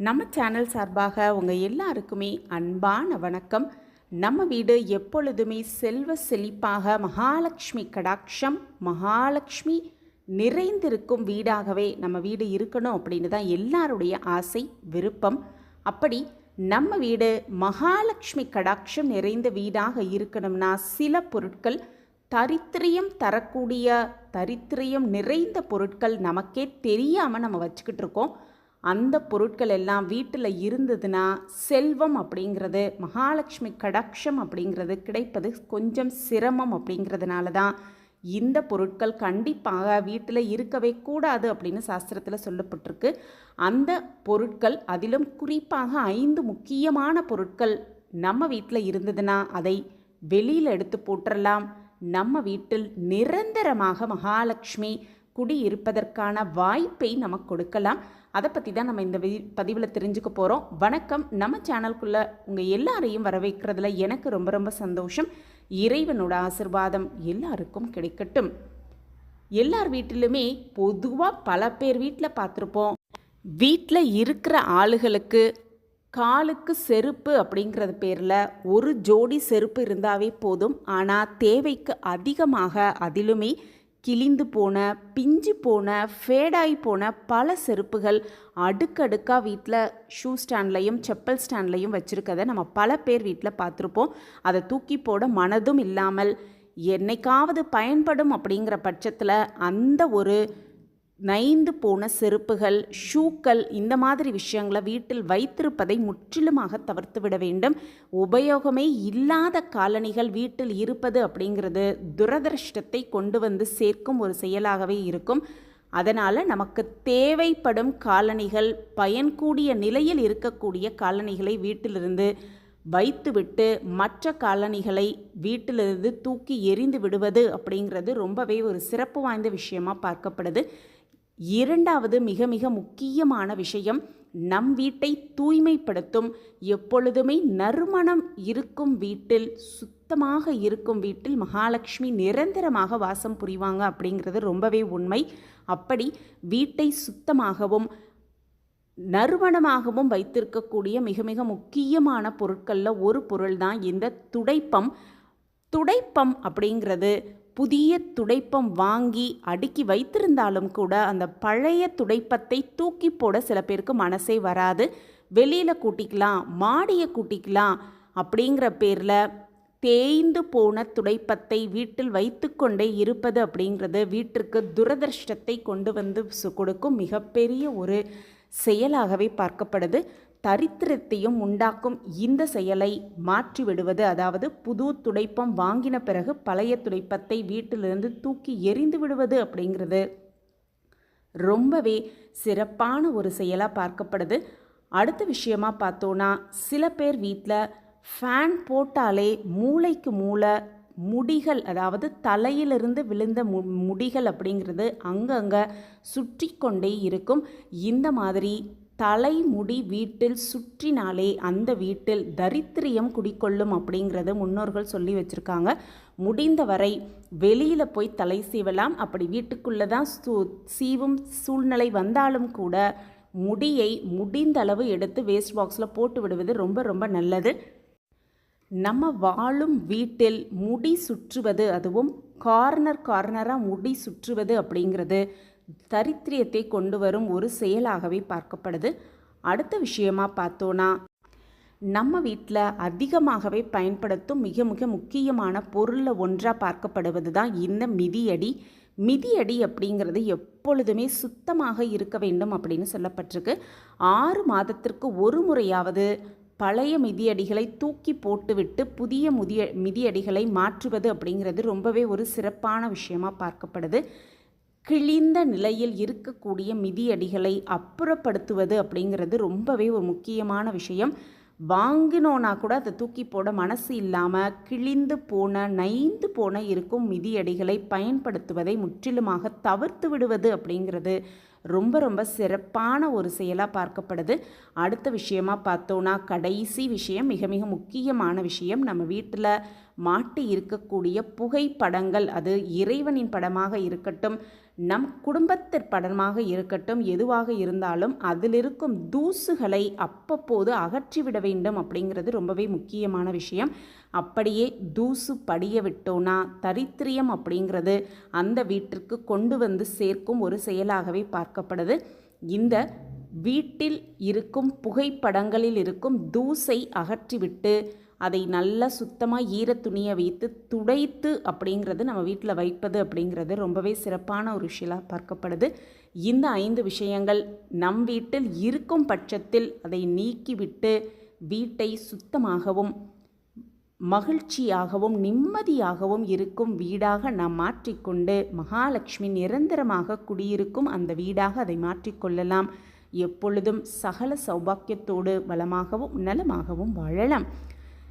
நம்ம சேனல் சார்பாக உங்கள் எல்லாருக்குமே அன்பான வணக்கம். நம்ம வீடு எப்பொழுதுமே செல்வ செழிப்பாக மகாலட்சுமி கடாட்சம் மகாலட்சுமி நிறைந்திருக்கும் வீடாகவே நம்ம வீடு இருக்கணும் அப்படின்னு தான் எல்லாருடைய ஆசை விருப்பம். அப்படி நம்ம வீடு மகாலட்சுமி கடாட்சம் நிறைந்த வீடாக இருக்கணும்னா சில பொருட்கள் தரித்திரியம் தரக்கூடிய தரித்திரியம் நிறைந்த பொருட்கள் நமக்கே தெரியாமல் நம்ம வச்சுக்கிட்டு இருக்கோம். அந்த பொருட்கள் எல்லாம் வீட்டில் இருந்ததுன்னா செல்வம் அப்படிங்கிறது மகாலட்சுமி கடாட்சம் அப்படிங்கிறது கிடைப்பது கொஞ்சம் சிரமம் அப்படிங்கிறதுனால தான் இந்த பொருட்கள் கண்டிப்பாக வீட்டில் இருக்கவே கூடாது அப்படின்னு சாஸ்திரத்தில் சொல்லப்பட்டிருக்கு. அந்த பொருட்கள் அதிலும் குறிப்பாக ஐந்து முக்கியமான பொருட்கள் நம்ம வீட்டில் இருந்ததுன்னா அதை வெளியில் எடுத்து போட்டுடலாம் நம்ம வீட்டில் நிரந்தரமாக மகாலட்சுமி குடியிருப்பதற்கான வாய்ப்பை நமக்கு கொடுக்கலாம். அதை பற்றி தான் நம்ம இந்த பதிவில் தெரிஞ்சுக்க போகிறோம் வணக்கம். நம்ம சேனலுக்குள்ளே உங்கள் எல்லாரையும் வரவேற்கிறதுல எனக்கு ரொம்ப ரொம்ப சந்தோஷம். இறைவனோட ஆசிர்வாதம் எல்லாருக்கும் கிடைக்கட்டும். எல்லார் வீட்டிலுமே பொதுவாக பல பேர் வீட்டில் பார்த்துருப்போம் வீட்டில் இருக்கிற ஆளுகளுக்கு காலுக்கு செருப்பு அப்படிங்கிறது பேரில் ஒரு ஜோடி செருப்பு இருந்தாவே போதும். ஆனால் தேவைக்கு அதிகமாக அதிலுமே கிழிந்து போன பிஞ்சு போன ஃபேடாகி போன பல செருப்புகள் அடுக்கடுக்காக வீட்டில் ஷூ ஸ்டாண்ட்லையும் செப்பல் ஸ்டாண்ட்லையும் வச்சுருக்கதை நம்ம பல பேர் வீட்டில் பார்த்துருப்போம். அதை தூக்கி போட மனதும் இல்லாமல் என்னைக்காவது பயன்படும் அப்படிங்கிற பட்சத்தில் அந்த ஒரு நைந்து போன செருப்புகள் ஷூக்கள் இந்த மாதிரி விஷயங்களை வீட்டில் வைத்திருப்பதை முற்றிலுமாக தவிர்த்து விட வேண்டும். உபயோகமே இல்லாத காலணிகள் வீட்டில் இருப்பது அப்படிங்கிறது துரதிருஷ்டத்தை கொண்டு வந்து சேர்க்கும் ஒரு செயலாகவே இருக்கும். அதனால் நமக்கு தேவைப்படும் காலணிகள் பயன்கூடிய நிலையில் இருக்கக்கூடிய காலணிகளை வீட்டிலிருந்து வைத்துவிட்டு மற்ற காலணிகளை வீட்டிலிருந்து தூக்கி எரிந்து விடுவது அப்படிங்கிறது ரொம்பவே ஒரு சிறப்பு வாய்ந்த விஷயமாக பார்க்கப்படுது. இரண்டாவது மிக மிக முக்கியமான விஷயம் நம் வீட்டை தூய்மைப்படுத்தும். எப்பொழுதுமே நறுமணம் இருக்கும் வீட்டில் சுத்தமாக இருக்கும் வீட்டில் மகாலட்சுமி நிரந்தரமாக வாசம் புரிவாங்க அப்படிங்கிறது ரொம்பவே உண்மை. அப்படி வீட்டை சுத்தமாகவும் நறுமணமாகவும் வைத்திருக்கக்கூடிய மிக மிக முக்கியமான பொருட்களில் ஒரு பொருள் தான் இந்த துடைப்பம். துடைப்பம் அப்படிங்கிறது புதிய துடைப்பம் வாங்கி அடுக்கி வைத்திருந்தாலும் கூட அந்த பழைய துடைப்பத்தை தூக்கி போட சில பேருக்கு மனசே வராது. வெளியில் கூட்டிக்கலாம் மாடியை கூட்டிக்கலாம் அப்படிங்கிற பேரில் தேய்ந்து போன துடைப்பத்தை வீட்டில் வைத்துக்கொண்டே இருப்பது அப்படிங்கிறது வீட்டிற்கு துரதிருஷ்டத்தை கொண்டு வந்து கொடுக்கும் மிகப்பெரிய ஒரு செயலாகவே பார்க்கப்படுது. தரித்திரத்தையும் உண்டாக்கும் இந்த செயலை மாற்றிவிடுவது அதாவது புது துடைப்பம் வாங்கின பிறகு பழைய துடைப்பத்தை வீட்டிலிருந்து தூக்கி எரிந்து விடுவது அப்படிங்கிறது. ரொம்பவே சிறப்பான ஒரு செயலாக பார்க்கப்படுது. அடுத்த விஷயமா பார்த்தோன்னா சில பேர் வீட்டில் ஃபேன் போட்டாலே மூளைக்கு மூளை முடிகள் அதாவது தலையிலிருந்து விழுந்த மு முடிகள் அப்படிங்கிறது அங்கங்கே சுற்றி கொண்டே இருக்கும். இந்த மாதிரி தலைமுடி வீட்டில் சுற்றினாலே அந்த வீட்டில் தரித்திரியம் குடிக்கொள்ளும் அப்படிங்கிறத முன்னோர்கள் சொல்லி வச்சுருக்காங்க. முடிந்தவரை வெளியில் போய் தலை சீவலாம். அப்படி வீட்டுக்குள்ளே தான் சூ சீவும் சூழ்நிலை வந்தாலும் கூட முடியை முடிந்த அளவு எடுத்து வேஸ்ட் பாக்ஸில் போட்டு விடுவது ரொம்ப ரொம்ப நல்லது. நம்ம வாழும் வீட்டில் முடி சுற்றுவது அதுவும் கார்னர் கார்னராக முடி சுற்றுவது அப்படிங்கிறது தரித்திரியத்தை கொண்டு வரும் ஒரு செயலாகவே பார்க்கப்படுது. அடுத்த விஷயமா பார்த்தோன்னா நம்ம வீட்டில் அதிகமாகவே பயன்படுத்தும் மிக மிக முக்கியமான பொருளில் ஒன்றாக பார்க்கப்படுவது தான் இந்த மிதியடி. மிதியடி அப்படிங்கிறது எப்பொழுதுமே சுத்தமாக இருக்க வேண்டும் அப்படின்னு சொல்லப்பட்டிருக்கு. ஆறு மாதத்திற்கு ஒரு முறையாவது பழைய மிதியடிகளை தூக்கி போட்டுவிட்டு புதிய முதிய மிதியடிகளை மாற்றுவது அப்படிங்கிறது ரொம்பவே ஒரு சிறப்பான விஷயமா பார்க்கப்படுது. கிழிந்த நிலையில் இருக்கக்கூடிய மிதியடிகளை அப்புறப்படுத்துவது அப்படிங்கிறது ரொம்பவே ஒரு முக்கியமான விஷயம். வாங்கினோன்னா கூட அதை தூக்கி போட மனசு இல்லாமல் கிழிந்து போன நைந்து போன இருக்கும் மிதியடிகளை பயன்படுத்துவதை முற்றிலுமாக தவிர்த்து விடுவது அப்படிங்கிறது ரொம்ப ரொம்ப சிறப்பான ஒரு செயலாக பார்க்கப்படுது. அடுத்த விஷயமா பார்த்தோன்னா கடைசி விஷயம் மிக மிக முக்கியமான விஷயம் நம்ம வீட்டில் மாட்டி இருக்கக்கூடிய புகைப்படங்கள் அது இறைவனின் படமாக இருக்கட்டும் நம் குடும்பத்திற் படமாக இருக்கட்டும் எதுவாக இருந்தாலும் அதில் இருக்கும் தூசுகளை அப்பப்போது அகற்றிவிட வேண்டும் அப்படிங்கிறது ரொம்பவே முக்கியமான விஷயம். அப்படியே தூசு படிய விட்டோன்னா தரித்திரியம் அப்படிங்கிறது அந்த வீட்டிற்கு கொண்டு வந்து சேர்க்கும் ஒரு செயலாகவே பார்க்கப்படுது. இந்த வீட்டில் இருக்கும் புகைப்படங்களில் இருக்கும் தூசை அகற்றிவிட்டு அதை நல்லா சுத்தமாக ஈர துணியை வைத்து துடைத்து அப்படிங்கிறது நம்ம வீட்டில் வைப்பது அப்படிங்கிறது ரொம்பவே சிறப்பான ஒரு விஷயமாக பார்க்கப்படுது. இந்த ஐந்து விஷயங்கள் நம் வீட்டில் இருக்கும் பட்சத்தில் அதை நீக்கிவிட்டு வீட்டை சுத்தமாகவும் மகிழ்ச்சியாகவும் நிம்மதியாகவும் இருக்கும் வீடாக நாம் மாற்றிக்கொண்டு மகாலட்சுமி நிரந்தரமாக குடியிருக்கும் அந்த வீடாக அதை மாற்றிக்கொள்ளலாம் எப்பொழுதும் சகல சௌபாக்கியத்தோடு வளமாகவும் நலமாகவும் வாழலாம்.